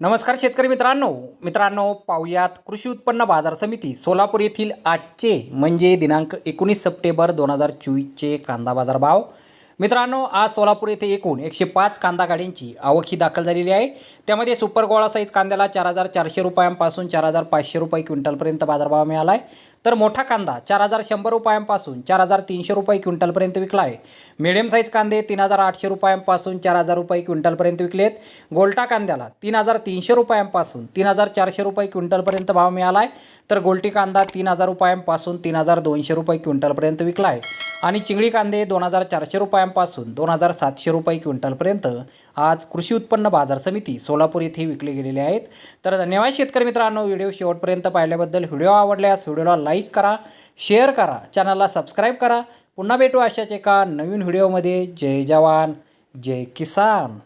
नमस्कार शेतकरी मित्रांनो. मित्रांनो पाहुयात कृषी उत्पन्न बाजार समिती सोलापूर येथील आजचे म्हणजे दिनांक एकोणीस सप्टेंबर दोन हजार चोवीसचे कांदा बाजार भाव. मित्रांनो आज सोलापूर येथे एकूण एकशे पाच कांदा गाड्यांची आवक ही दाखल झालेली आहे. त्यामध्ये सुपर गोळा साईज कांद्याला चार हजार चारशे रुपयांपासून चार हजार पाचशे रुपये क्विंटलपर्यंत बाजारभाव मिळाला आहे तर मोठा कांदा चार हजार शंभर रुपयांपासून चार हजार तीनशे रुपये क्विंटलपर्यंत विकला आहे मिडियम साईज कांदे तीन हजार आठशे रुपयांपासून चार हजार रुपये क्विंटलपर्यंत विकलेत. गोल्टा कांद्याला तीन हजार तीनशे रुपयांपासून तीन हजार चारशे रुपये क्विंटलपर्यंत भाव मिळाला आहे तर गोल्टी कांदा तीन हजार रुपयांपासून तीन हजार दोनशे रुपये क्विंटलपर्यंत विकला आहे. आणि चिंगळी कांदे दोन हजार चारशे रुपयांपासून दोन हजार सातशे रुपये क्विंटलपर्यंत आज कृषी उत्पन्न बाजार समिती सोलापूर येथे विकले गेलेले आहेत. तर धन्यवाद शेतकरी मित्रांनो व्हिडिओ शेवटपर्यंत पाहिल्याबद्दल. व्हिडिओ आवडल्यास व्हिडिओला लाईक करा शेअर करा चॅनलला सबस्क्राईब करा. पुन्हा भेटू अशाच एका नवीन व्हिडिओमध्ये. जय जवान जय किसान.